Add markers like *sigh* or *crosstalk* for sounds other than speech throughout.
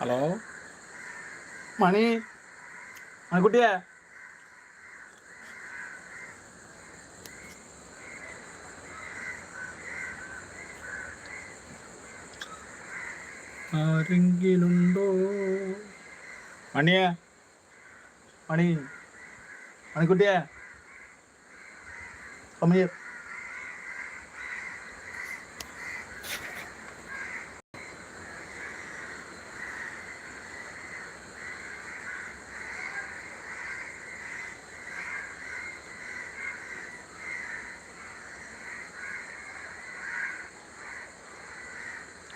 Hello? മണി? മണിക്കുട്ടിയെ? ആരെങ്കിലുണ്ടോ? മണിയെ? മണി? മണിക്കുട്ടിയെ? അമ്മയെ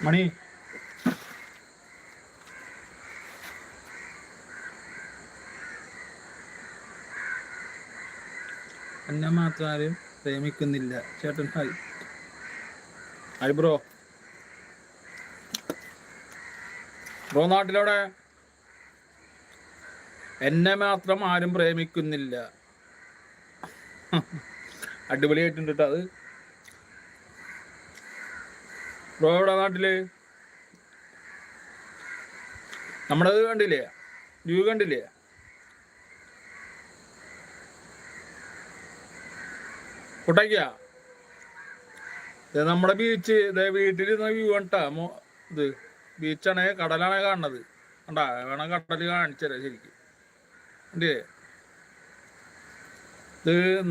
മണി. എന്നെ മാത്രം ആരും പ്രേമിക്കുന്നില്ല. ചേട്ടൻ ഹായ് ഹായ് ബ്രോ ബ്രോ നാട്ടിലവിടെ? എന്നെ മാത്രം ആരും പ്രേമിക്കുന്നില്ല. *laughs* അടിപൊളിയായിട്ടുണ്ട് കേട്ടോ അത്. ബ്രോ എവിടെ നാട്ടിൽ? നമ്മളത് കണ്ടില്ലേ? വ്യൂ കണ്ടില്ലേ? കുട്ടയ്ക്ക? നമ്മുടെ ബീച്ച് ഇതേ വീട്ടിലിരുന്ന വ്യൂ കണ്ടാ ഇത് ബീച്ചാണ് കടലാണ് കാണുന്നത്. കണ്ടാ? വേണം കടൽ കാണിച്ചല്ലേ ശരിക്കും. ഇത്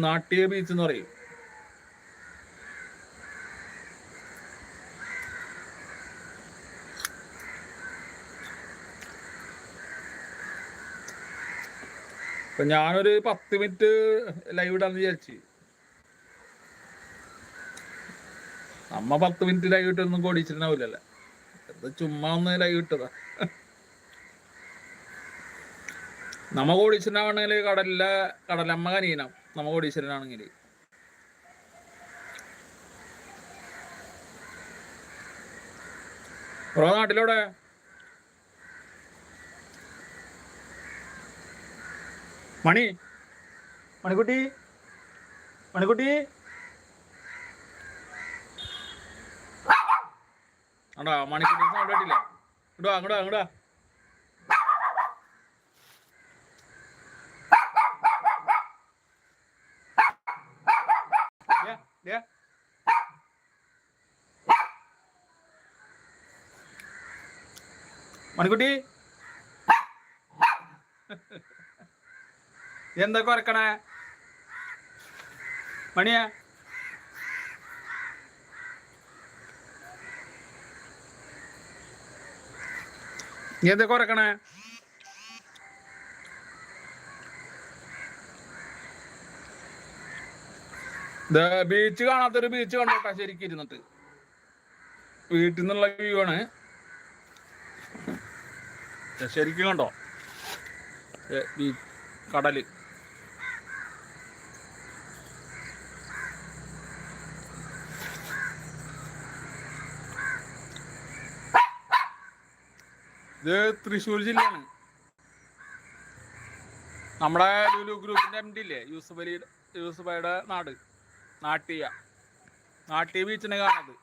നാട്ടിയ ബീച്ച് എന്ന് പറയും. അപ്പൊ ഞാനൊരു പത്ത് മിനിറ്റ് ലൈവ് ഇടാന്ന് വിചാരിച്ചു. നമ്മ പത്ത് മിനിറ്റ് ലൈവ് ഇട്ടൊന്നും കോടിച്ചിട്ടുണ്ടാവില്ലല്ലോ. ഇത് ചുമ്മാ ഒന്ന് ലൈവ് ഇട്ടതാ. നമ്മ കോടീശ്വരനാണെങ്കിൽ കടലിലെ കടലമ്മ കനീനം നമ്മ കോടീശ്വരനാണെങ്കിൽ ബ്രോ നാട്ടിലവിടെ? മണി. മണിക്കുട്ടി. മണിക്കുട്ടി. ആണ്ടാ മണിക്കുട്ടി സൗണ്ട് കേട്ടില്ല ഇങ്ങോട്ടാ അങ്ങോട്ടാ അങ്ങോട്ടാ ദേ. മണിക്കുട്ടി. *laughs* എന്താ കുറക്കണേ? മണിയാ? എന്താ കുറക്കണേ? ബീച്ച് കാണാത്തൊരു ബീച്ച് കണ്ടോട്ടാ ശരിക്കും ഇരുന്നിട്ട്. വീട്ടിൽ നിന്നുള്ള വ്യൂ ആണ്. ശരിക്കും കണ്ടോ? കടൽ. ഇത് തൃശ്ശൂർ ജില്ലയാണ്. നമ്മുടെ ലുലു ഗ്രൂപ്പിന്റെ എം ഡി ഇല്ലേ? യൂസഫ് അലി യൂസഫയുടെ നാട്. നാട്ടിയ. നാട്ടിയ ബീച്ചിനെ കാണുന്നത്.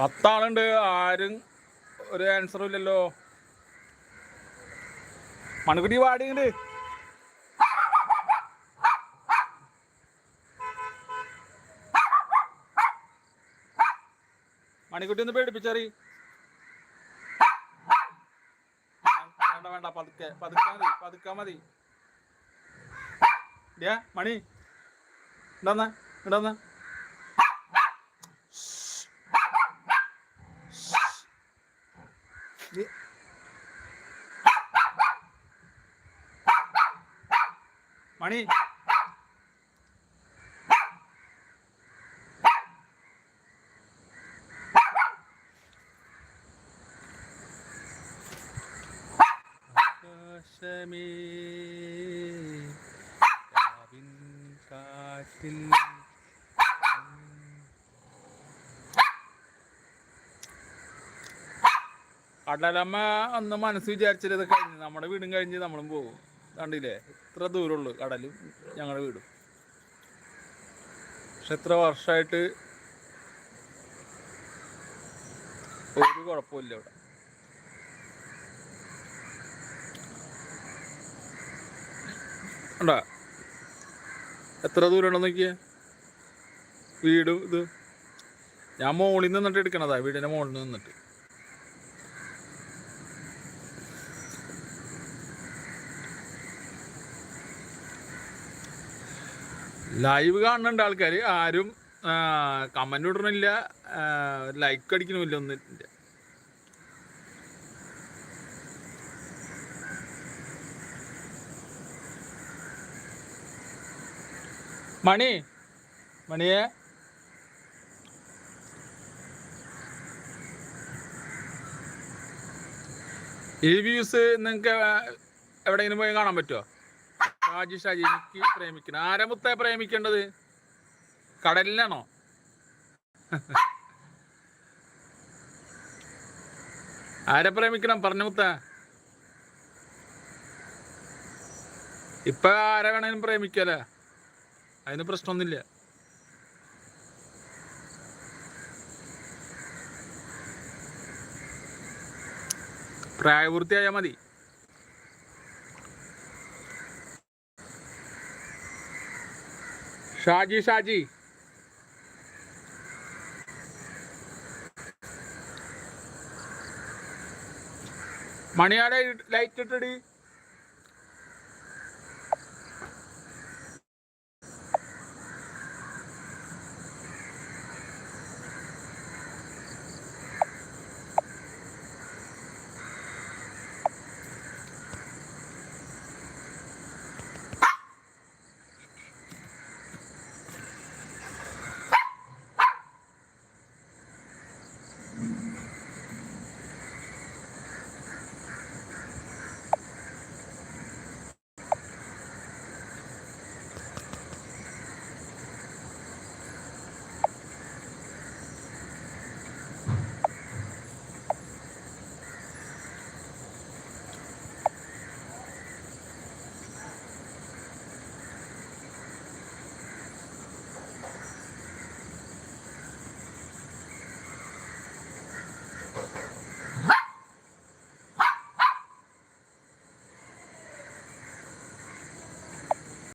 പത്താളുണ്ട്. ആരും ഒരു ആൻസറും ഇല്ലല്ലോ. മണുകുടി പാടിയുണ്ട് മണിക്കുട്ടി ഒന്ന് പേടിപ്പിച്ചറി. വേണ്ട വേണ്ട പതുക്കെ പതുക്കെ മതി പതുക്കെ മതി. മണി. ഇടന്ന ഇടന്ന. മണി. കടലമ്മ അന്ന് മനസ്സ് വിചാരിച്ചത് ഇത് കഴിഞ്ഞ്. നമ്മുടെ വീടും കഴിഞ്ഞ് നമ്മളും പോകും. കണ്ടില്ലേ? ഇത്ര ദൂരമുള്ളൂ കടലും ഞങ്ങളുടെ വീടും. പക്ഷെ എത്ര വർഷമായിട്ട് ഒരു കുഴപ്പമില്ല ഇവിടെ. ഉണ്ടാ എത്ര ദൂരം ഉണ്ടെന്ന് നോക്കിയേ? വീടും ഇത്. ഞാൻ മോളിൽ നിന്നിട്ട് എടുക്കണതാ വീടിന്റെ മോളിൽ നിന്നിട്ട്. ലൈവ് കാണുന്നുണ്ട് ആൾക്കാർ ആരും കമന്റ് ഇടണില്ല. ലൈക്ക് അടിക്കണമില്ല ഒന്നില്ല മണി മണിയെ. ഈ വ്യൂസ് നിങ്ങൾക്ക് എവിടെയെങ്കിലും പോയി കാണാൻ പറ്റുമോ ഷാജി എനിക്ക് പ്രേമിക്കണം. ആരെ മുത്ത പ്രേമിക്കേണ്ടത്? കടലിലാണോ? ആരെ പ്രേമിക്കണം? പറഞ്ഞു മുത്ത. ഇപ്പൊ ആരെ വേണേലും പ്രേമിക്കല്ലേ അതിന് പ്രശ്നമൊന്നുമില്ല. പ്രായപൂർത്തിയായാൽ മതി. ഷാജി ഷാജി. മണിയാടെ ലൈറ്റ് ഇട്ടടി.